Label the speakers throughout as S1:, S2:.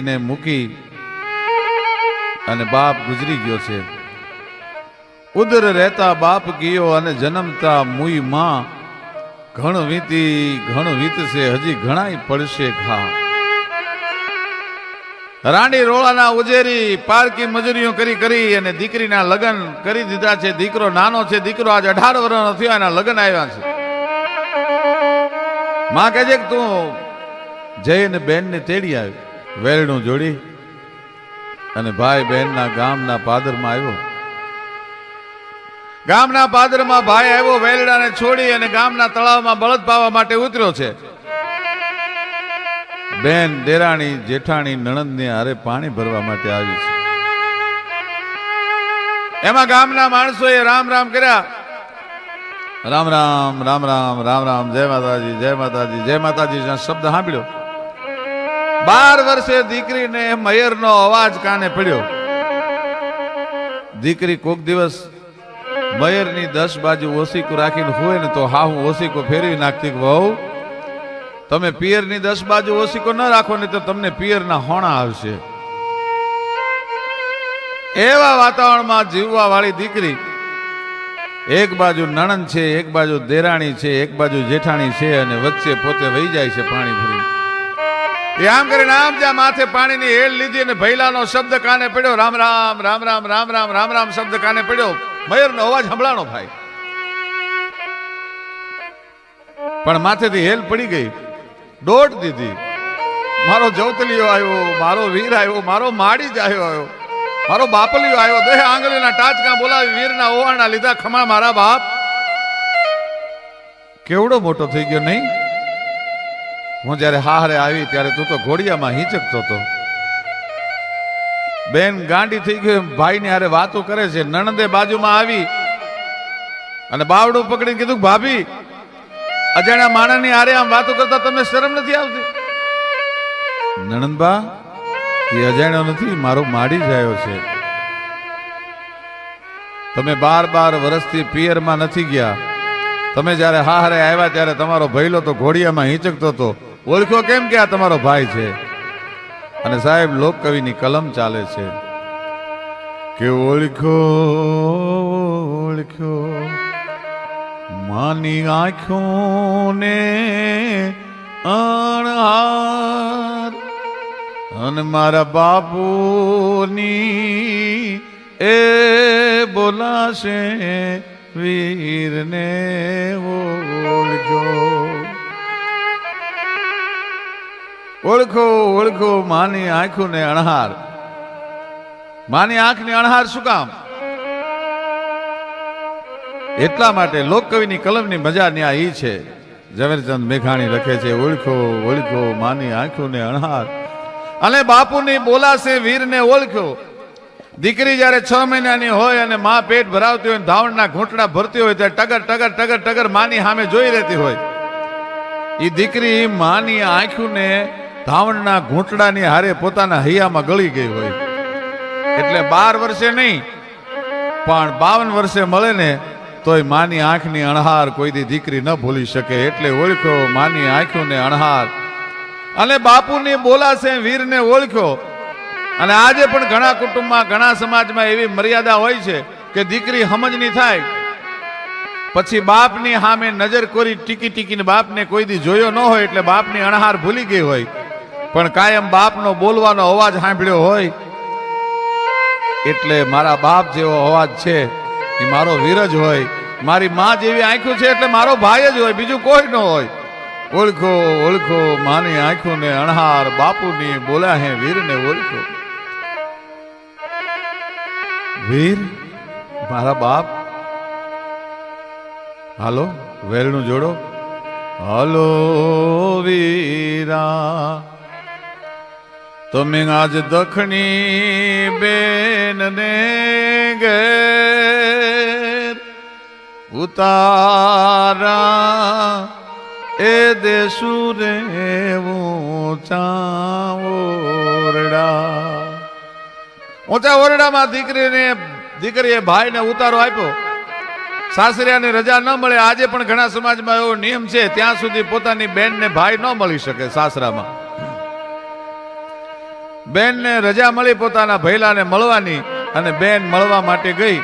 S1: ને મૂકી અને બાપ ગુજરી ગયો છે. ઉદર રહેતા બાપ ગયો અને જન્મતા મુઈ માં, ઘણ વીતી, ઘણ વીતશે, હજી ઘણાય પડશે ઘા. રાણી રોળાના ઉજેરી, પારકી મજૂરીઓ કરી કરી અને દીકરીના લગ્ન કરી દીધા છે. દીકરો નાનો છે, દીકરો આજ અઢાર વર્ષનો થયો, એના લગ્ન આવ્યા છે. માં કહે છે કે તું જઈને બેનને તેડી આવ્યો વેરણું જોડી અને ભાઈ બહેનના ગામના પાદરમાં આવ્યો. ગામના પાદરમાં ભાઈ આવ્યો, વેલડાને છોડી અને ગામના તળાવમાં બળદ પાવા માટે ઉતર્યો છે. બેન દેરાણી, જેઠાણી, નણંદને હારે પાણી ભરવા માટે આવી છે. એમાં ગામના માણસોએ રામ રામ કર્યા. રામ રામ રામ રામ રામ રામ, જય માતાજી જય માતાજી જય માતાજી શબ્દ સાંભળ્યો. બાર વર્ષે દીકરીને મયરનો અવાજ કાને પડ્યો? દીકરી કોક દિવસ મયરની દસ બાજુ ઓસીકું રાખીને હોય ને તો હા હું ઓસીકો ફેરવી નાખતી વહુ, તમે પિયરની દસ બાજુ ઓસીકો ન રાખો ને તો તમને પિયરના હોણા આવશે. એવા વાતાવરણમાં જીવવા વાળી દીકરી એક બાજુ નણંદ છે, એક બાજુ દેરાણી છે, એક બાજુ જેઠાણી છે અને વચ્ચે પોતે વહી જાય છે પાણી ભરી આમ કરીને આમ ત્યાં માથે પાણીની હેલ લીધી અને ભૈલાનો શબ્દ કાને પડ્યો? રામ રામ રામ રામ રામ રામ રામ રામ શબ્દ કાને પડ્યો? મયુરનો અવાજ સંભળાણો ભાઈ. પણ માથેથી હેલ પડી ગઈ. દોટ દીધી. મારો જવતલીયો આવ્યો, મારો વીર આવ્યો, મારો માડી જ આવ્યો આવ્યો. મારો બાપલીઓ આવ્યો. દેહ આંગળીના ટાચકા બોલાવી વીરના ઓવાણા લીધા. ખમા મારા બાપ. કેવડો મોટો થઈ ગયો નહીં? હું જ્યારે હારે આવી ત્યારે તું તો ઘોડિયામાં હિંચકતો હતો બેન ગાંડી થઈ ગઈ ભાઈને હારે વાતો કરે છે. નણંદે બાજુમાં આવી અને બાવડું પકડીને કીધું, ભાભી, અજાણ્યા માણસની હારે આમ વાતો કરતા તમને શરમ નથી આવતી? નણંદબા, એ અજાણ્યો નથી, મારો માડી જ આવ્યો છે. તમે બાર બાર વર્ષથી પિયરમાં નથી ગયા. તમે જ્યારે હારે આવ્યા ત્યારે તમારો ભૈલો તો ઘોડિયામાં હિંચકતો હતો ઓળખ્યો કેમ કે આ તમારો ભાઈ છે? અને સાહેબ, લોકકવિની કલમ ચાલે છે કે ઓળખ્યો ઓળખ્યો માની આંખોને અણહાર. અને મારા બાપુની એ બોલાશે વીરને ઓળખો. ઓળખો ઓળખો, માની આંખો ને અણહાર. માની આંખની અણહાર શું કામ? એટલા માટે લોકકવિની કલમની મજા ન્યા ઈ છે. ઝવેરચંદ મેઘાણી લખે છે, ઓળખો ઓળખો, માની આંખો ને અણહાર. અને બાપુની બોલાશે વીરને ઓળખ્યો દીકરી જ્યારે છ મહિનાની હોય અને મા પેટ ભરાવતી હોય ધાવણના ઘૂંટડા ભરતી હોય ત્યારે ટગર ટગર ટગર ટગર માની સામે જોઈ રહેતી હોય. એ દીકરી માની આંખુને ધાવણના ઘૂંટડાની હારે પોતાના હૈયામાં ગળી ગઈ હોય. એટલે બાર વર્ષે નહીં, પણ બાવન વર્ષે મળે ને તોય માની આંખની અણહાર કોઈ દી દીકરી ન ભૂલી શકે. એટલે ઓળખ્યો માની આંખોને અણહાર. અને બાપુની બોલાશે વીરને ઓળખ્યો. અને આજે પણ ઘણા કુટુંબમાં, ઘણા સમાજમાં એવી મર્યાદા હોય છે કે દીકરી સમજની થાય. પછી બાપની સામે નજર કોરી ટીકી ટીકીને બાપને કોઈ દી જોયો ન હોય એટલે બાપની અણહાર ભૂલી ગઈ હોય. પણ કાયમ બાપનો બોલવાનો અવાજ સાંભળ્યો હોય, એટલે મારા બાપ જેવો અવાજ છે, એ મારો વીર જ હોય. મારી માં જેવી આંખો છે, એટલે મારો ભાઈ જ હોય, બીજું કોઈ ન હોય. ઓળખો ઓળખો, માની આંખોને અણહાર, બાપુની બોલ્યા હે વીરને ઓળખો. વીર, મારા બાપ. હાલો, વેલનું જોડો. હલો, વીરા. તમે આજ દખણી બેન ને ઘેર ઉતારા. એ દેશુ રે ઊંચા ઓરડા. ઊંચા ઓરડામાં દીકરીને, દીકરીએ ભાઈને ઉતારો આપ્યો. સાસરિયાને રજા ન મળે, આજે પણ ઘણા સમાજમાં એવો નિયમ છે, ત્યાં સુધી પોતાની બેનને ભાઈ ન મળી શકે સાસરામાં. બેનને રજા મળી પોતાના ભૈલાને મળવાની અને બેન મળવા માટે ગઈ.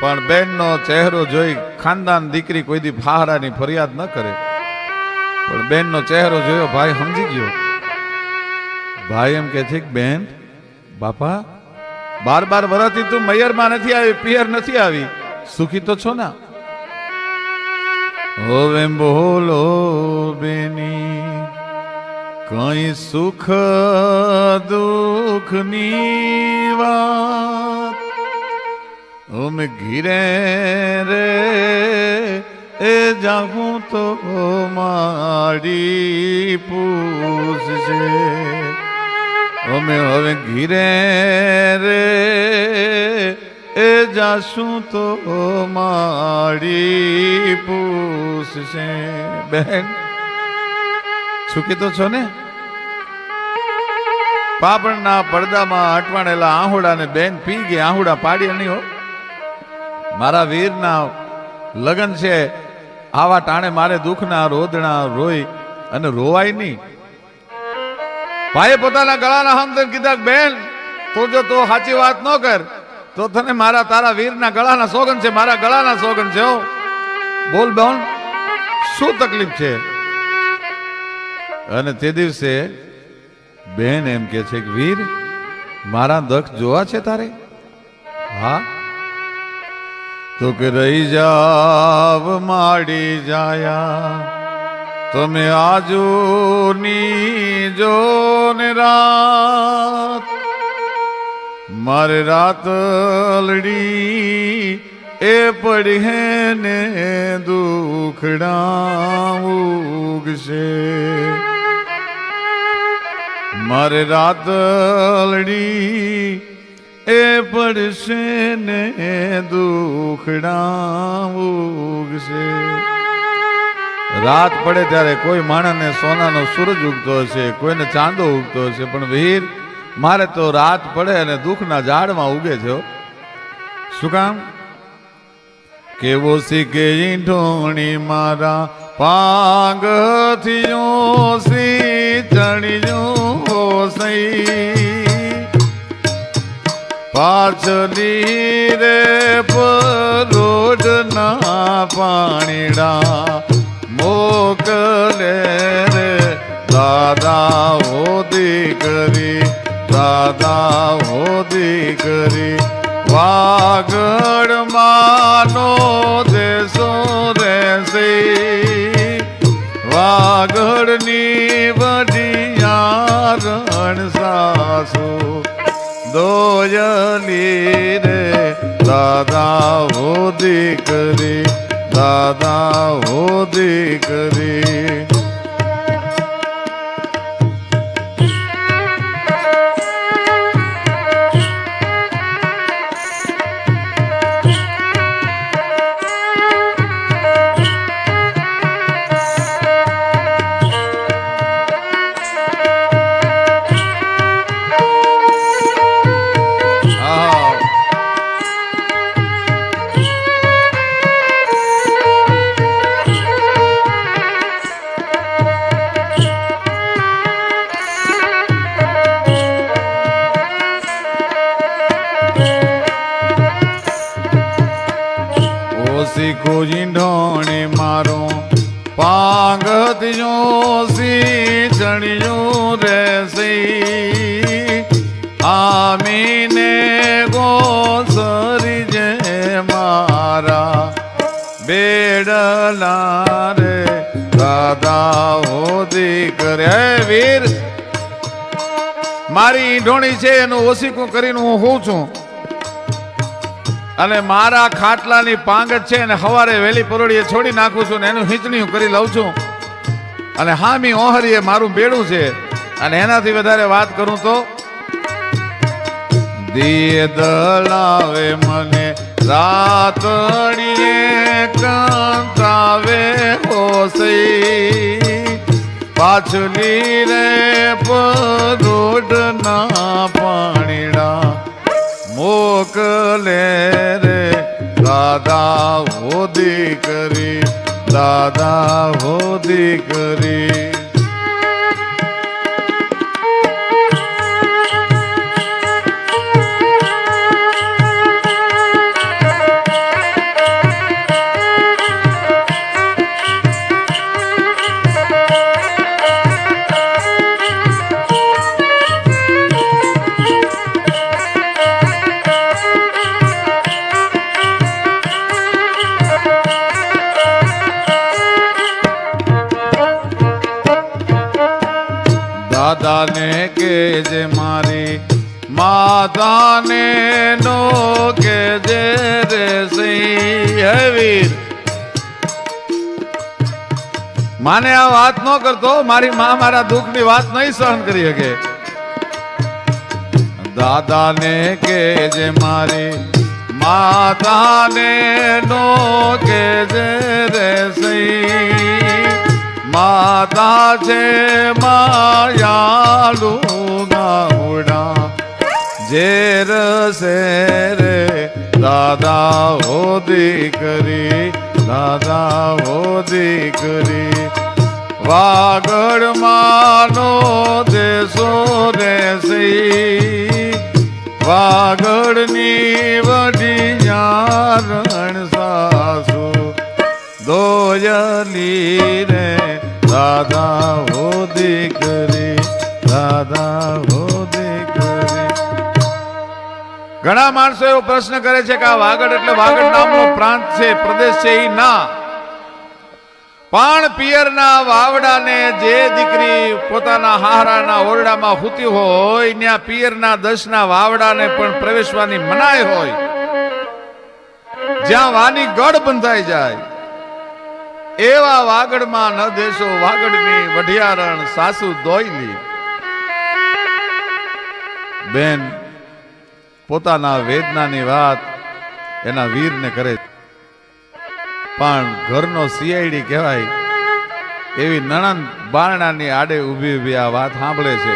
S1: પણ બેનનો ચહેરો જોઈ ખાનદાન દીકરી કોઈ દી ફાહરાની ફરિયાદ ન કરે. પણ બેનનો ચહેરો જોયો, ભાઈ, સમજી ગયો. ભાઈ એમ કે છે બેન, બાપા બાર બાર વર્ષથી તું મૈયરમાં નથી આવી, પિયર નથી આવી. સુખી તો છો ના? હવે બોલો, બેની કઈ સુખ દુઃખની વાત? અમે ઘીરે રે, એ જાગું તો મારી પૂછશે અમે હવે ઘીરે રે, એ જાશું તો મારી પૂછશે બેન સુખી તો છો ને? પાપણના પડદામાં અટવાણેલા આહુડાને બેન પી ગઈ, આહુડા પાડી નહીં હો. મારા વીરના લગન છે, આવા ટાણે મારે દુઃખના રોદણા રોઈ અને રોવાય નહીં. ભાઈએ પોતાના ગળાના હમદન કીધા, બેન, તું જો તો સાચી વાત ન કર, તો તને મારા તારા વીરના ગળાના સોગન છે, મારા ગળાના સોગન છે બોલ બોલ શું તકલીફ છે? અને તે દિવસે બેન એમ કે છે કે, વીર, મારા દખ જોવા છે તારે? હા. તો કે રહી જાવ માડી જાયા. તમે આજુની જો ને રાત. મારે રાતલડી એ પડી હે ને દુખડા ઉગશે. મારે રાતલડી એ પડશે ને દુખડા ઉગશે. રાત પડે ત્યારે કોઈ માણસને સોનાનો સૂરજ ઉગતો હશે, કોઈને ચાંદો ઉગતો હશે, પણ વીર, મારે તો રાત પડે અને દુઃખના ઝાડમાં ઉગે છે શું કામ? કેવો શીખે ઢોણી મારા પાંગથી સી પાછલી રે પરોડના પાણીડા મોકલે રે. દાદા હો દીકરી દાદા હો દીકરી વાગડ માનો દેશો રહેશે. વાગડની વડિયારણ સાસુ દોયલી રે. દાદા હો દીકરી દાદા હો દીકરી. રે દાદા હોદી કરે વીર, મારી ઈંઢોણી છે, એનું ઓસીકું કરીને હું હોઉં છું. અને મારા ખાટલાની પાંગટ છે અને હવારે વેલી પરોળીએ છોડી નાખું છું ને એનું હિંચણીયું કરી લઉં છું. અને હામી ઓહરીએ મારું બેડું છે. અને એનાથી વધારે વાત કરું તો દિયે દલાવે મને રાતડીએ કાંતાવે હોસઈ. પાછલી રે પરોડના પાણીડા મોકલે રે. દાદા હો દીકરી, દાદા હો દીકરી. માતાને નો કે જે રે સિંહ વીર. માને આ વાત ન કરતો, મારી માં મારા દુઃખની વાત નહીં સહન કરી શકે. દાદાને કે જે મારી માતાને નો કે જે રે માતા છે માયાલુ ગાઉડા ઝેર સે રે દાદા હો દીકરી દાદા હો દીકરી વાગડ માનો દેશો રે વાગડની વડી યારણ સાસુ, દોયલી રે દાદા હો દીકરી દાદા હો દીકરી. ઘણા માણસો એવો પ્રશ્ન કરે છે કે આ વાગડ એટલે વાગડ નામનો પ્રાંત છે, પ્રદેશ છે એ ના. પણ પિયરના વાવડાને જે દીકરી પોતાના હારાના ઓરડામાં હૂતી હોય ત્યાં પિયરના દસના વાવડાને પણ પ્રવેશવાની મનાઈ હોય. જ્યાં વાની ગઢ બંધાઈ જાય, એવા વાગડમાં ન દેશો વાગડની વઢિયારણ સાસુ દોયલી. બેન પોતાના વેદનાની વાત એના વીરને કરે પણ ઘરનો સીઆઈડી કહેવાય, એવી નણંદ બારણાની આડે ઊભી ઊભી આ વાત સાંભળે છે.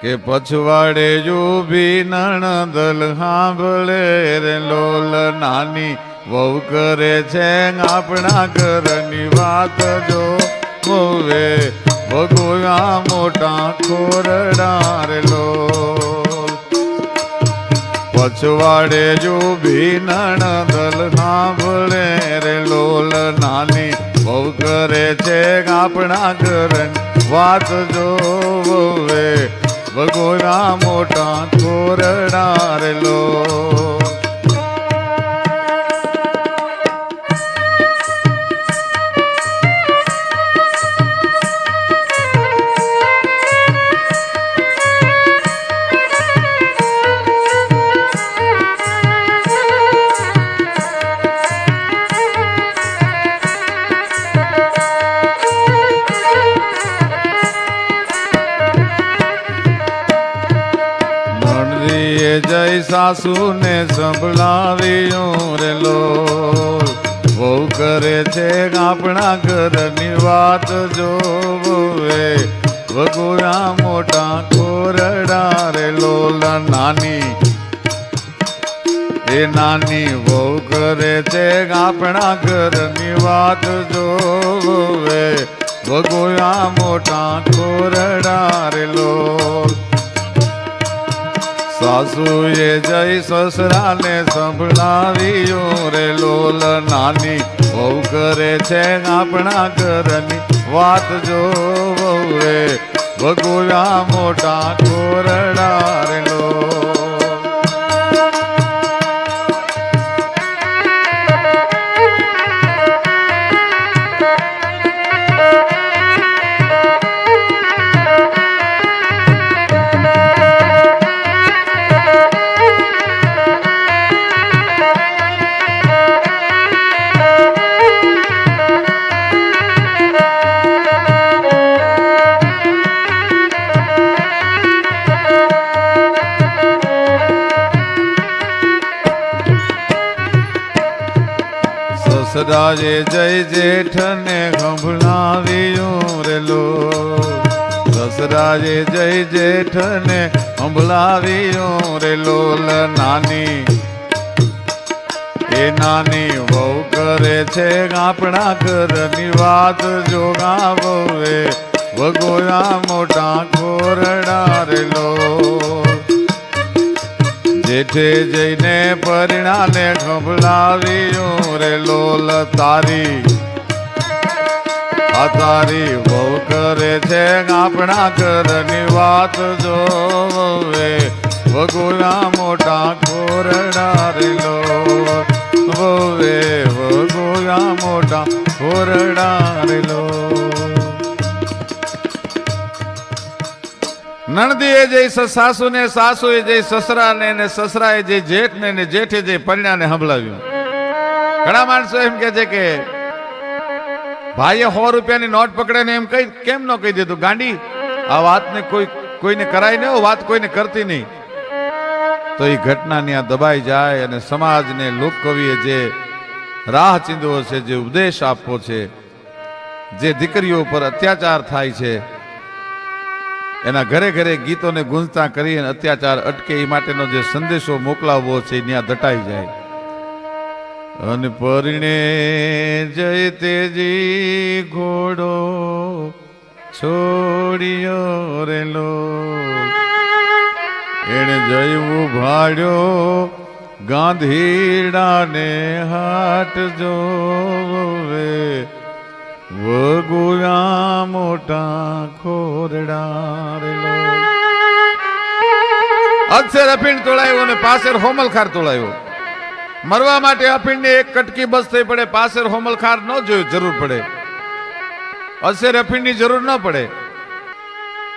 S1: કે પછવાડે જુભી ઊભી નણંદલ સાંભળે રે, લોલ નાની વહુ કરે છે આપણા ઘરની વાત જો હોવે. ભગોયા મોટા ખોરડાર લો પછવાડે જો ભી નણદલ સાંભળે રે લોલ. નાની બહુ કરે છે આપણા ઘરની વાત જોવે. વે ભગોરા મોટા ખોરડાર રે સાસુને સંભળાવ્યું રે લો બહુ કરે છે આપણા ઘરની વાત જોવે વગોરા મોટા કોરડા રે લોલા નાની. એ નાની બહુ કરે છે આપણા ઘરની વાત જોવે વગોયા મોટા કોરડા રે લોલ. સાસુએ જય સસરાને સંભળાવ્યું રે લોલ નાની. બહુ કરે છે આપણા ઘરની વાત જો રે. ભગોયા મોટા કોરડા રે લોલ. સસરાજે જેઠને સંભળાવ્યું રેલો સસરાજે જય જેઠને સંભળાવ્યું રે લોલ નાની, એ નાની વહુ કરે છે આપણા ઘરની વાત જો ગાવે વગોયા મોટા કોરડા રે લો. જેઠે જઈને પરિણાને ખબલાવ્યું રે લોલ તારી. તારી બહુ કરે છે આપણા ઘરની વાત જોવે. વગુલા મોટા કોરડા રે લો વોવે. વગુલા મોટા કોરડા રે લો નણદીએ જઈ સાસુને, સાસુએ જઈ સસરાને ને સસરાએ જઈ જેઠને ને જેઠે જઈ પરણ્યાને સંભળાવ્યું. ઘણા માણસો એમ કે છે કે, ભાઈએ સો રૂપિયાની નોટ પકડે ને એમ કઈ કેમ ન કહી દીધું? ગાંડી, આ વાતને કોઈ, કોઈને કરાય નહીં વાત કોઈને કરતી નહીં. તો એ ઘટના ત્યાં દબાઈ જાય અને સમાજને લોકકવિએ જે રાહ ચીંધવો છે, જે ઉપદેશ આપવો છે, જે દીકરીઓ પર અત્યાચાર થાય છે એના ઘરે ઘરે ગીતોને ગુંજતા કરી અને અત્યાચાર અટકે એ માટેનો જે સંદેશો મોકલાવવો છે ત્યાં દટાઈ જાય. અને પરિણે જય તેજી ઘોડો છોડ્યો રેલો. એને જયું ભાડ્યો ગાંધીડાને હાટ જોવે. વગુયા મોટા ખોરડા રેલો અક્ષર અફીણ તોડાયો અને પાસેર હોમલખાર તોડાયો. મરવા માટે અફીણને એક કટકી બસ થઈ પડે, પાસેર હોમલખાર ન જોયું, જરૂર પડે. અક્ષર અફીણની જરૂર ન પડે.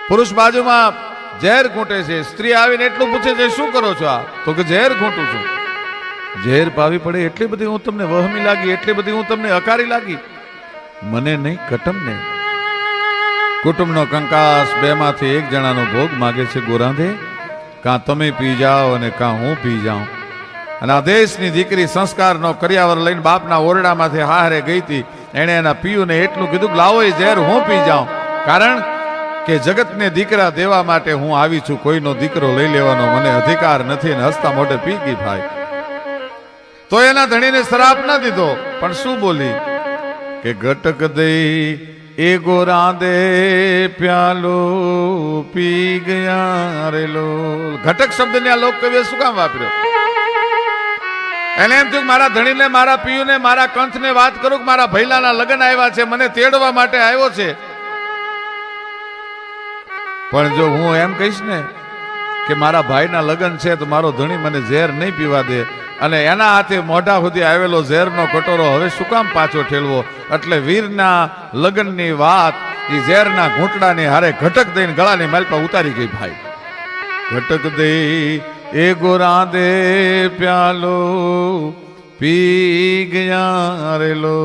S1: પુરુષ બાજુમાં ઝેર ઘૂંટે છે, સ્ત્રી આવીને એટલું પૂછે છે, શું કરો છો આ? તો કે, ઝેર ઘૂંટું છું. ઝેર પાવી પડે, એટલી બધી હું તમને વહમી લાગી, એટલી બધી હું તમને અકારી લાગી. મને નહીં કટમને કુટુંબનો કંકાસ બેમાંથી એક જણાનો ભોગ માગે છે ગોરાંધે. કાં તમે પી જાઓ અને કાં હું પી જાઉં. અને આ દેશની દીકરી સંસ્કારનો કર્યાવર લઈને બાપના ઓરડામાંથી હારે ગઈ હતી. એણે એના પિયુને એટલું કીધું લાવો એ ઝેર, હું પી જાઉં. કારણ કે જગતને દીકરા દેવા માટે હું આવી છું. કોઈનો દીકરો લઈ લેવાનો મને અધિકાર નથી અને હસતા મોઢે પી ગઈ ભાઈ. તો એના ધણીને શ્રાપ ન દીધો. પણ શું બોલી? કે ઘટક દઈ એ ગોરા દે પ્યાલો પી ગયા રેલો ઘટક શબ્દને આ લોક કવિએ શું કામ વાપર્યો? એને એમ થયું મારા ધણીને, મારા પિયુને, મારા કંથને વાત કરું કે મારા ભૈલાના લગ્ન આવ્યા છે, મને તેડવા માટે આવ્યો છે. પણ જો હું એમ કહીશ ને કે મારા ભાઈના લગ્ન છે તો મારો ધણી મને ઝેર નહીં પીવા દે. અને એના હાથે મોઢા સુધી આવેલો ઝેરનો કટોરો હવે શું કામ પાછો ઠેલવો? એટલે વીરના લગ્નની વાત, એ ઝેરના ઘૂંટડાની હારે ઘટક દઈને ગળાની માલ પર ઉતારી ગઈ ભાઈ. ઘટક દઈ એ ગોરા દે પ્યાલો, પી ગયા રેલો.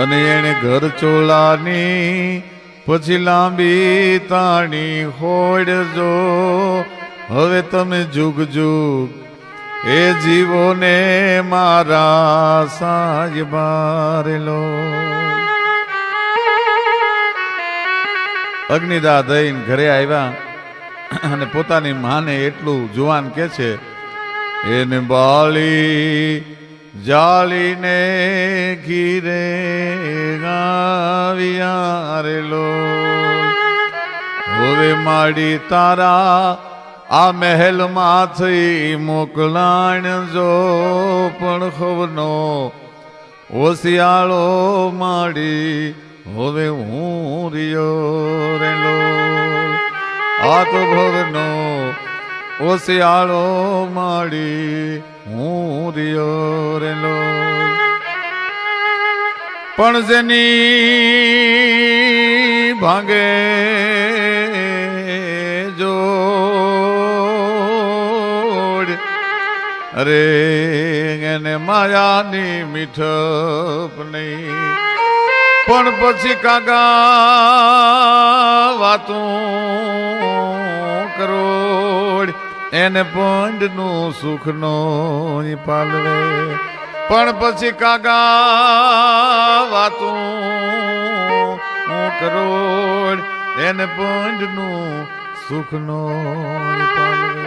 S1: અને એને ઘર ચોળાની પછી લાંબી તાણી હોડજો. હવે તમે જુગ જુગ એ જીવોને મારા સાજ બારેલો અગ્નિદા દઈને ઘરે આવ્યા અને પોતાની માને એટલું જુવાન કે છે, એને બાળી, જાળીને ઘીરે ગાવ્યા રેલો હવે માડી તારા આ મહેલમાંથી મોકલાણ જો પણ ખવનો ઓશિયાળો માડી, હવે હું રિયો રેલો આ તો ભવનો ઓશિયાળો માડી, હું રિયો રેલો પણ જેની ભાંગે માયાની મીઠપ નહીં પણ પછી કાગા વાતું કરોડ, એને પંડનું સુખનો પાલવે. પણ પછી કાગા વાતું કરોડ, એને પંડનું સુખનો પાલવે.